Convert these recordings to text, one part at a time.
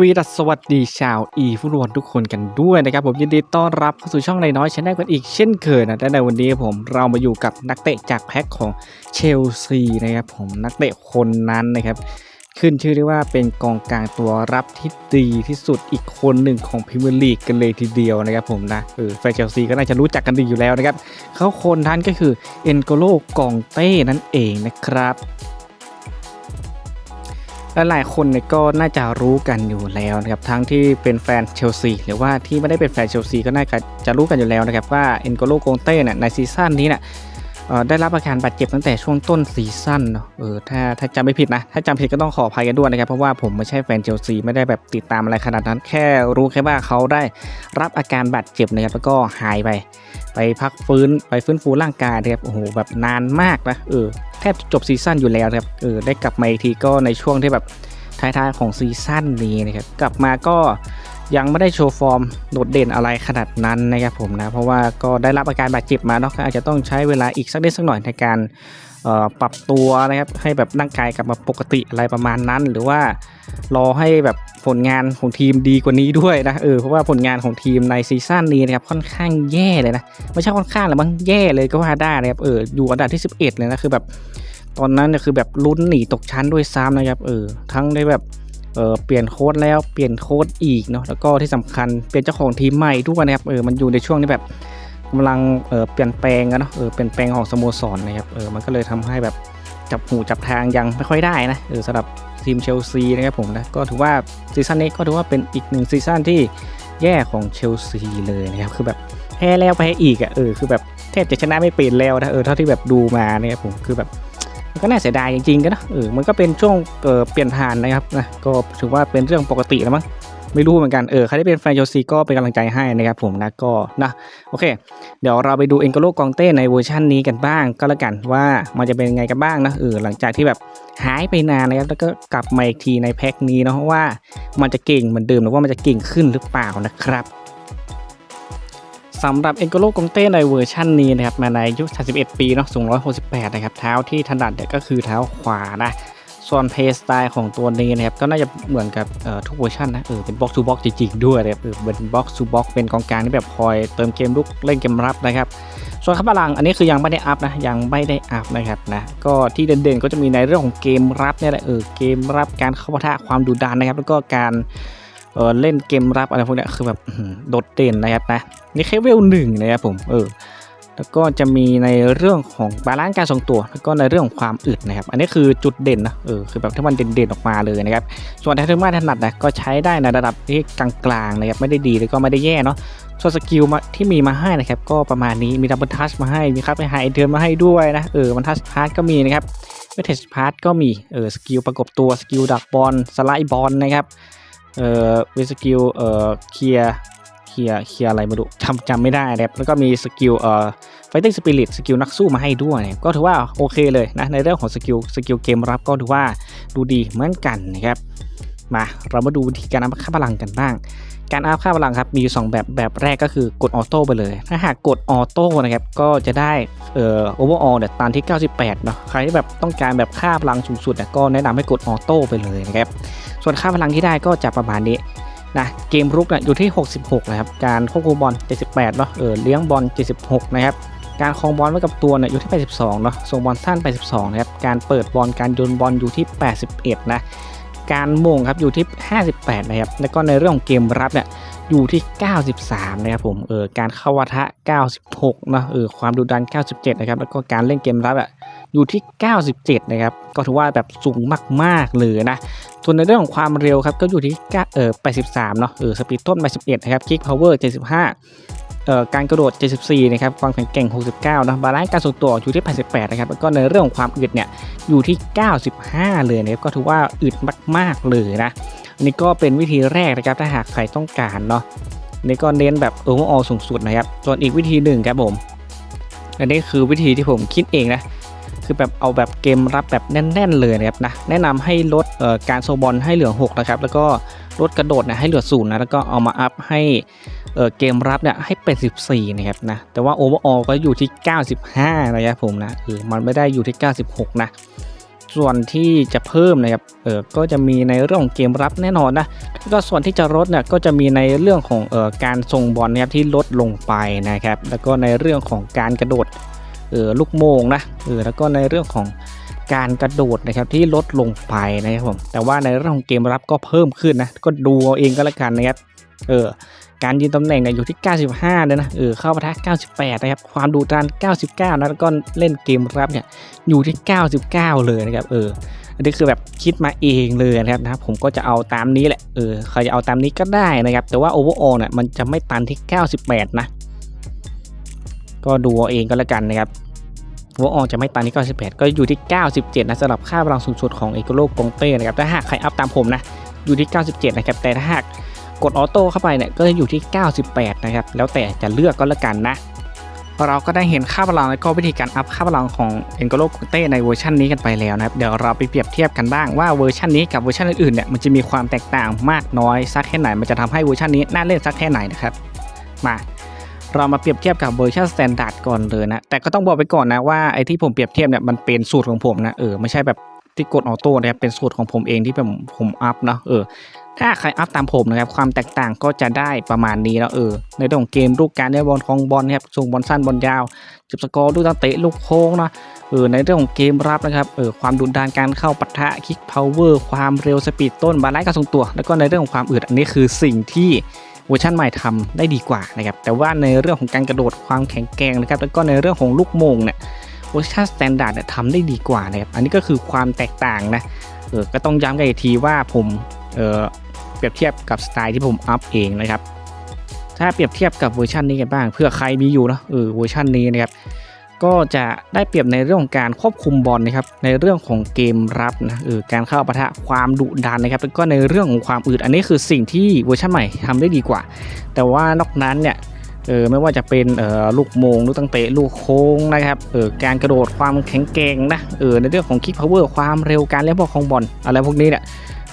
วีดัสสวัสดีชาวอีฟุตบอลทุกคนกันด้วยนะครับ ผมยินดีต้อนรับเข้าสู่ช่องในน้อยชแนลกันอีกเช่นเคยนะและในวันนี้ผมเรามาอยู่กับนักเตะจากแพ็คของเชลซีนะครับผมนักเตะคนนั้นนะครับ ขึ้นชื่อได้ว่าเป็นกองกลางตัวรับที่ดีที่สุดอีกคนหนึ่งของพรีเมียร์ลีกกันเลยทีเดียวนะครับผมนะเออแฟนเชลซีก็น่าจะรู้จักกันดีอยู่แล้วนะครับเขาคนนั้นก็คือเอ็นโกโลกองเต้นั่นเองนะครับ หลายคนเนี่ยก็น่าจะรู้กันอยู่แล้วนะครับทั้งที่เป็นแฟนเชลซีหรือว่าที่ไม่ได้เป็นแฟนเชลซีก็น่าจะรู้กันอยู่แล้วนะครับว่าเอ็นโกโลโกงเต้เนี่ยในซีซั่นนี้เนี่ย ได้รับอาการบาดเจ็บตั้งแต่ช่วงต้นซีซั่นเนาะเออถ้าถ้าจำไม่ผิดนะ ถ้าจำผิดก็ต้องขออภัยกันด้วยนะครับ เพราะว่าผมไม่ใช่แฟนเชลซีไม่ได้แบบติดตามอะไรขนาดนั้น แค่รู้แค่ว่าเขาได้รับอาการบาดเจ็บนะครับแล้วก็หายไป ไปพักฟื้นไปฟื้นฟูร่างกายนะครับโอ้โหแบบนานมากนะเออแทบจะจบซีซั่นอยู่แล้วนะครับเออได้กลับมาอีกทีก็ในช่วงที่แบบท้ายๆของซีซั่นนี้นะครับกลับมาก็ ยังไม่ได้โชว์ฟอร์มโดดเด่นอะไรขนาดนั้นนะครับผมนะเพราะว่าก็ได้รับอาการบาดเจ็บมาเนาะอาจจะต้องใช้เวลาอีกสักนิดสักหน่อยในการปรับตัวนะครับให้แบบร่างกายกลับมาปกติอะไรประมาณนั้น หรือว่ารอให้แบบผลงานของทีมดีกว่านี้ด้วยนะเออเพราะว่าผลงานของทีมในซีซั่นนี้นะครับค่อนข้างแย่เลยนะไม่ใช่ค่อนข้างหรอกมั้งแย่เลยก็ว่าได้นะครับเอออยู่อันดับที่ 11 เลยนะคือแบบตอนนั้นเนี่ยคือแบบลุ้นหนีตกชั้นด้วยซ้ำนะครับเออทั้งได้แบบ เออเปลี่ยนโค้ดแล้วเปลี่ยนโค้ดอีกเนาะแล้วก็ที่สำคัญเปลี่ยนเจ้าของทีมใหม่ด้วยนะครับเออมันอยู่ในช่วงที่แบบกำลังเออเปลี่ยนแปลงกันเนาะเออเปลี่ยนแปลงของสโมสรนะครับเออมันก็เลยทำให้แบบจับหูจับทางยังไม่ค่อยได้นะเออสำหรับทีมเชลซีนะครับผมนะก็ถือว่าซีซั่นนี้ก็ถือว่าเป็นอีกหนึ่งซีซั่นที่แย่ของเชลซีเลยนะครับคือแบบแพ้แล้วแพ้อีกอะเออคือแบบแทบจะชนะไม่เป็นแล้วนะเออเท่าที่แบบดูมาเนี่ยผมคือแบบ มันก็น่าเสียดายจริงๆกันนะเออมันก็เป็นช่วงเออเปลี่ยนผ่านนะครับนะก็ถือว่าเป็นเรื่องปกติแล้วมั้งไม่รู้เหมือนกันเออใครที่เป็นแฟนเชลซีก็เป็นกำลังใจให้นะครับผมนะก็นะโอเค เดี๋ยวเราไปดูเอ็นโกโลกองเต้ในเวอร์ชันนี้กันบ้างก็แล้วกันว่ามันจะเป็นยังไงกันบ้างนะเออหลังจากที่แบบหายไปนานนะครับแล้วก็กลับมาอีกทีในแพ็คนี้เนาะว่ามันจะเก่งเหมือนเดิมหรือว่ามันจะเก่งขึ้นหรือเปล่านะครับ สำหรับเอ็นโกโลกงเต้ในเวอร์ชันนี้นะครับมาในอายุ31 ปีเนาะสูง 168 นะครับ เท้าที่ถนัดเนี่ยก็คือเท้าขวานะ ส่วนเพย์สไตล์ของตัวนี้นะครับ ก็น่าจะเหมือนกับทุกเวอร์ชันนะเออเป็นบ็อกซ์ทูบ็อกจริงๆด้วยนะครับเออเป็นบ็อกซ์ทูบ็อกเป็นกองกลางที่แบบคอยเติมเกมลุกเล่นเกมรับนะครับส่วนข้าพลังอันนี้คือยังไม่ได้อัพนะยังไม่ได้อัพนะครับนะก็ที่เด่นๆก็จะมีในเรื่องของเกมรับเนี่ยแหละเออเกมรับการเข้าปะทะความดุดันนะครับ แล้วก็การ เออเล่นเกมรับอะไรพวกนี้คือแบบโดดเด่นนะครับนะนี่แค่เวลหนึ่งนะครับผมเออแล้วก็จะมีในเรื่องของบาลานซ์การทรงตัว แล้วก็ในเรื่องของความอึดนะครับ อันนี้คือจุดเด่นนะเออคือแบบที่มันเด่นๆออกมาเลยนะครับ ส่วนแททูมาถนัดนะก็ใช้ได้ในระดับที่กลางๆนะครับไม่ได้ดีแล้วก็ไม่ได้แย่เนาะส่วนสกิลมาที่มีมาให้นะครับ ก็ประมาณนี้มีดับเบิลทัชมาให้มีครับไปหาไอเทมมาให้ด้วยนะเออมันทัชพาร์ทก็มีนะครับเวทเทสพาร์ทก็มีเออสกิลประกบตัวสกิลดักบอลสไลด์บอลนะครับ เอ่อมีสกิลเอ่อเคลียร์เคลียร์เคลียร์อะไรไม่รู้จำจำไม่ได้นะครับแล้วก็มีสกิลเอ่อ Fighting Spirit สกิลนักสู้มาให้ด้วยนะครับก็ถือว่าโอเคเลยนะในเรื่องของสกิลสกิลเกมรับก็ถือว่าดูดีเหมือนกันนะครับ มาเรามาดูวิธีการอัพค่าพลังกันบ้าง การอัพค่าพลังครับมีอยู่สองแบบแบบแรกก็คือกดออโต้ไปเลย ถ้าหากกดออโต้นะครับก็จะได้เอ่อโอเวอร์ออลเนี่ยตามที่ 98เนาะใครที่แบบต้องการแบบค่าพลังสูงสุดเนี่ยก็แนะนำให้กดออโต้ไปเลยนะครับส่วนค่าพลังที่ได้ก็จะประมาณนี้นะเกมรุกนะอยู่ที่ 66 นะครับ การควบคุมบอล 78 เนาะเออเลี้ยงบอล 76 นะครับ การครองบอลไว้กับตัวเนี่ยอยู่ที่ 82 เนาะส่งบอลสั้น 82 นะครับ การเปิดบอล การโยนบอลอยู่ที่ 81 นะ การมงครับอยู่ที่ 58 นะครับ แล้วก็ในเรื่องของเกมรับเนี่ยอยู่ที่ 93 นะครับผม เออ การเข้าวะทะ 96เนาะเออ ความดุดัน 97 นะครับ แล้วก็การเล่นเกมรับอะ อยู่ที่ 97 นะครับ ก็ถือว่าแบบสูงมาก ๆ เลยนะ ส่วนในเรื่องของความเร็วครับ ก็อยู่ที่ เออ 83 เนาะ เออ สปีดต้น 81 นะครับ คิกพาวเวอร์ 75 การกระโดด 74 นะครับ ความแข็งแกร่ง 69 นะบาลานซ์การทรงตัวอยู่ที่ 88 นะครับ แล้วก็ในเรื่องของความอึดเนี่ย อยู่ที่ 95 เลยนะครับ ก็ถือว่าอึดมาก ๆ เลยนะอันนี้ก็เป็นวิธีแรกนะครับ ถ้าหากใครต้องการเนาะ นี่ก็เน้นแบบ overall สูงสุดนะครับ ส่วนอีกวิธีหนึ่งครับผม อันนี้คือวิธีที่ผมคิดเองนะ คือแบบเอาแบบเกมรับแบบแน่น ๆ เลยนะครับนะ แนะนำให้ลดการโซบอลให้เหลือ 6 นะครับ แล้วก็ ลดกระโดดเนี่ยให้เหลือศูนย์นะแล้วก็เอามาอัพให้เเกมรับเนี่ยให้เป็น 14 นะครับนะแต่ว่า overall ก็อยู่ที่ 95 นะครับผมนะเออมันไม่ได้อยู่ที่ 96 นะ ส่วนที่จะเพิ่มนะครับเออก็จะมีในเรื่องของเกมรับแน่นอนนะแล้วก็ส่วนที่จะลดเนี่ยก็จะมีในเรื่องของเออการส่งบอลนะครับที่ลดลงไปนะครับ แล้วก็ในเรื่องของการกระโดดเออลูกโมงนะเออแล้วก็ในเรื่องของ การกระโดดนะครับที่ลดลงไปนะครับผมแต่ว่าในเรื่องของเกมรับก็เพิ่มขึ้นนะก็ดูเอาเองก็แล้วกันนะครับเออการยืนตำแหน่งเนี่ยอยู่ที่ 95เลยนะเออเข้าปะทะ 98 นะครับ ความดุดัน 99 นะแล้วก็เล่นเกมรับเนี่ยอยู่ที่ 99 เลยนะครับเอออันนี้คือแบบคิดมาเองเลยนะครับนะผมก็จะเอาตามนี้แหละเออใครจะเอาตามนี้ก็ได้นะครับ แต่ว่า overall เนี่ยมันจะไม่ตันที่ 98 นะ ก็ดูเอาเองก็แล้วกันนะครับ overall จะไม่ตันที่98 ก็อยู่ที่ 97 นะสำหรับค่าพลังสูงสุดของเอกโลกงเต้นะครับถ้าหากใครอัพตามผมนะอยู่ที่ 97 นะครับ แต่ถ้าหากกดออโต้เข้าไปเนี่ยก็จะอยู่ที่ 98 นะครับ แล้วแต่จะเลือกก็แล้วกันนะเราก็ได้เห็นค่าพลังและก็วิธีการอัพค่าพลังของ e n g o l o c o t e ในเวอร์ชันนี้กันไปแล้วนะครับ เดี๋ยวเราไปเปรียบเทียบกันบ้างว่าเวอร์ชันนี้กับเวอร์ชันอื่นๆเนี่ยมันจะมีความแตกต่างมากน้อยสักแค่ไหน มันจะทำให้เวอร์ชันนี้น่าเล่นสักแค่ไหนนะครับ มา เรามาเปรียบเทียบกับเวอร์ชันสแตนดาร์ดก่อนเลยนะ แต่ก็ต้องบอกไปก่อนนะว่าไอ้ที่ผมเปรียบเทียบเนี่ยมันเป็นสูตรของผมนะเออไม่ใช่แบบที่กดออโต้นะครับเป็นสูตรของผมเองที่ผมผมอัพเนาะเออถ้าใครอัพตามผมนะครับความแตกต่างก็จะได้ประมาณนี้แล้วเออในเรื่องของเกมลูกการได้บอลของบอลนะครับส่งบอลสั้นบอลยาวจุดสกอร์ลูกตั้งเตะลูกโค้งนะเออในเรื่องของเกมรับนะครับเออความดุดันการเข้าปะทะคิกพาวเวอร์ความเร็วสปีดต้นบาลานซ์การทรงตัว แล้วก็ในเรื่องของความอึดอันนี้คือสิ่งที่ เวอร์ชันใหม่ทำได้ดีกว่านะครับแต่ว่าในเรื่องของการกระโดดความแข็งแกร่งนะครับแล้วก็ในเรื่องของลูกโมงเนี่ยเวอร์ชันสแตนดาร์ดเนี่ยทำได้ดีกว่านะครับอันนี้ก็คือความแตกต่างนะเออก็ต้องย้ำกันอีกทีว่าผมเออเปรียบเทียบกับสไตล์ที่ผมอัพเองนะครับถ้าเปรียบเทียบกับเวอร์ชันนี้กันบ้าง เพื่อใครมีอยู่นะเออเวอร์ชันนี้นะครับ ก็จะได้เปรียบในเรื่องของการควบคุมบอลนะครับในเรื่องของเกมรับนะเออการเข้าปะทะความดุดันนะครับแล้วก็ในเรื่องของความอึดอันนี้คือสิ่งที่เวอร์ชันใหม่ทำได้ดีกว่า แต่ว่านอกนั้นเนี่ยเออไม่ว่าจะเป็นเออลูกโมงลูกตั้งเตะลูกโค้งนะครับเออการกระโดดความแข็งแกร่งนะเออในเรื่องของคิกพาวเวอร์ความเร็วการเล่นบอลของบอลอะไรพวกนี้เนี่ย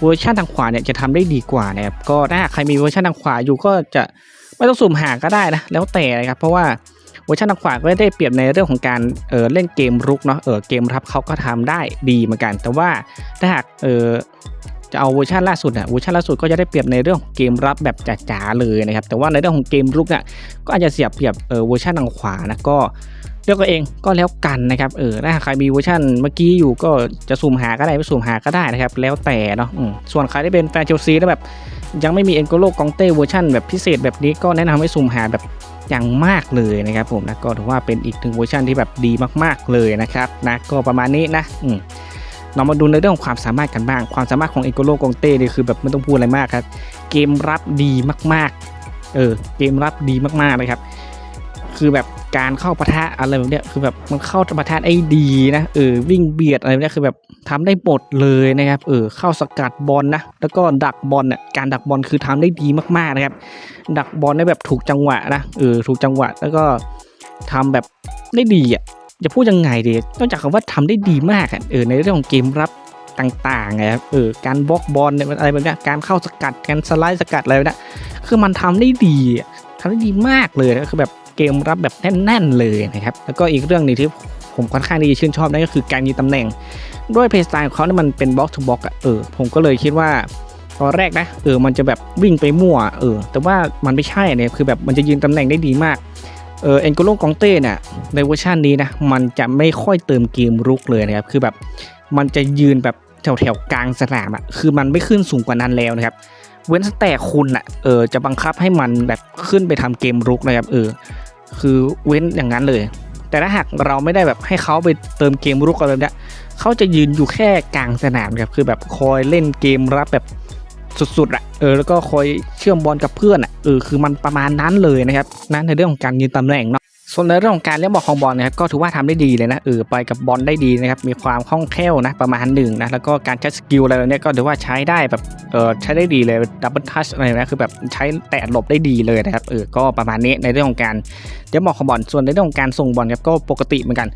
เวอร์ชันทางขวาเนี่ยจะทำได้ดีกว่านะครับก็ถ้าใครมีเวอร์ชันทางขวาอยู่ก็จะไม่ต้องสุ่มหาก็ได้นะแล้วแต่นะครับเพราะว่า วอร์ชันทางขวาก็ได้เปรียบในเรื่องของการเออเล่นเกมรุกเนาะเออเกมรับเขาก็ทำได้ดีเหมือนกัน แต่ว่าถ้าหากเออจะเอาเวอร์ชันล่าสุดอะเวอร์ชันล่าสุดก็จะได้เปรียบในเรื่องของเกมรับแบบจ๋าๆเลยนะครับแต่ว่าในเรื่องของเกมรุกเนี่ยก็อาจจะเสียเปรียบเออเวอร์ชันทางขวานะก็เลือกเองก็แล้วกันนะครับเออถ้าใครมีเวอร์ชันเมื่อกี้อยู่ก็จะสุ่มหาก็ได้ไม่สุ่มหาก็ได้นะครับแล้วแต่เนาะส่วนใครที่เป็นแฟนเชลซีแล้วแบบยังไม่มีเอ็นโกโลกองเต้เวอร์ชันแบบพิเศษแบบนี้ก็แนะนำให้สุ่มหาแบบ อย่างมากเลยนะครับผมนะก็ถือว่าเป็นอีกหนึ่งเวอร์ชันที่แบบดีมากๆเลยนะครับนะก็ประมาณนี้นะอืมเรามาดูในเรื่องของความสามารถกันบ้าง ความสามารถของเอโกโลกองเต้นี่คือแบบไม่ต้องพูดอะไรมากครับ เกมรับดีมากๆ เออ เกมรับดีมากๆนะครับ คือแบบการเข้าปะทะอะไรแบบเนี้ยคือแบบมันเข้าปะทะได้ดีนะเออวิ่งเบียดอะไรแบบเนี้ยคือแบบทำได้หมดเลยนะครับเออเข้าสกัดบอลนะแล้วก็ดักบอลเนี่ยการดักบอลคือทำได้ดีมากๆนะครับ ดักบอลได้แบบถูกจังหวะนะเออถูกจังหวะแล้วก็ทำแบบได้ดีอะจะพูดยังไงดีนอกจากคำว่าทำได้ดีมากอะเออในเรื่องของเกมรับต่างๆไงครับเออการบล็อกบอลเนี่ยอะไรแบบเนี้ยการเข้าสกัดการสไลด์สกัดอะไรแบบเนี้ยคือมันทำได้ดีทำได้ดีมากเลยนะคือแบบ เกมรับแบบแน่นๆเลยนะครับแล้วก็อีกเรื่องหนึงที่ผมค่อนข้างที่จะชื่นชอบนั่นก็คือการยืนตำแหน่ง ด้วยเพลย์สไตล์ของเขาเนี่ยมันเป็นบล็อกทูบล็อกอะเออผมก็เลยคิดว่าตอนแรกนะเออมันจะแบบวิ่งไปมั่วเออแต่ว่ามันไม่ใช่เนี่ยคือแบบมันจะยืนตำแหน่งได้ดีมากเออเอ็นโกโลกองเต้เนี่ยในเวอร์ชันนี้นะมันจะไม่ค่อยเติมเกมรุกเลยนะครับคือแบบมันจะยืนแบบแถวแถวๆกลางสนามอะคือมันไม่ขึ้นสูงกว่านั้นแล้วนะครับเว้นแต่คุณอะเออจะบังคับให้มันแบบขึ้นไปทำเกมรุกนะครับเออ คือเว้นอย่างนั้นเลย แต่ถ้าหากเราไม่ได้แบบให้เขาไปเติมเกมรุกอะไรแบบเนี้ยเขาจะยืนอยู่แค่กลางสนามครับคือแบบคอยเล่นเกมรับแบบสุดๆอะเออแล้วก็คอยเชื่อมบอลกับเพื่อนอะเออคือมันประมาณนั้นเลยนะครับนั่นในเรื่องของการยืนตำแหน่งเนาะ ส่วนในเรื่องของการเล่นบอลของบอลนะครับก็ถือว่าทำได้ดีเลยนะเออไปกับบอลได้ดีนะครับมีความคล่องแคล่วนะประมาณหนึ่งนะแล้วก็การใช้สกิลอะไรเนี้ยก็ถือว่าใช้ได้แบบเออใช้ได้ดีเลยดับเบิลทัชอะไรนะคือแบบใช้แตะหลบได้ดีเลยนะครับเออก็ประมาณนี้ในเรื่องของการเล่นบอลของบอลส่วนในเรื่องของการส่งบอลครับก็ปกติเหมือนกัน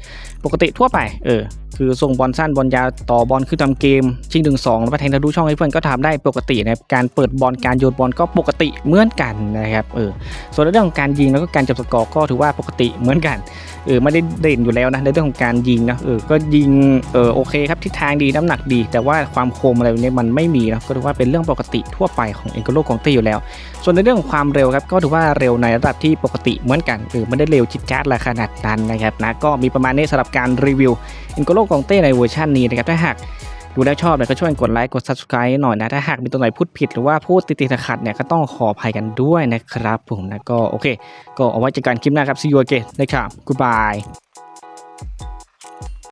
ปกติทั่วไปเออ คือส่งบอลสั้นบอลยาวต่อบอลคือทำเกม ชิงถึงสองแล้วไปแทงทะลุช่องให้เพื่อนก็ทำได้ปกตินะครับการเปิดบอลการโยนบอลก็ปกติเหมือนกันนะครับเออส่วนเรื่องของการยิงแล้วก็การจับสกอร์ก็ถือว่าปกติเหมือนกัน เออไม่ได้เด่นอยู่แล้วนะในเรื่องของการยิงนะเออก็ยิงเออโอเคครับทิศทางดีน้ำหนักดี แต่ว่าความคมอะไรเนี่ยมันไม่มีนะก็ถือว่าเป็นเรื่องปกติทั่วไปของเอ็นโกโลของเต้อยู่แล้ว ส่วนในเรื่องของความเร็วครับก็ถือว่าเร็วในระดับที่ปกติเหมือนกันเออไม่ได้เร็วจิดจ้าดละขนาดนั้นนะครับนะก็มีประมาณนี้สำหรับการรีวิวเอ็นโกโลของเต้ในเวอร์ชันนี้นะครับถ้าหาก ดูแล้วชอบเนี่ยก็ช่วยกดไลค์กด subscribe หน่อยนะ ถ้าหากมีตัวไหนพูดผิดหรือว่าพูดติดๆขัดเนี่ยก็ต้องขออภัยกันด้วยนะครับ ผมนะก็โอเค ก็เอาไว้เจอกันคลิปหน้าครับ see you again นะครับ goodbye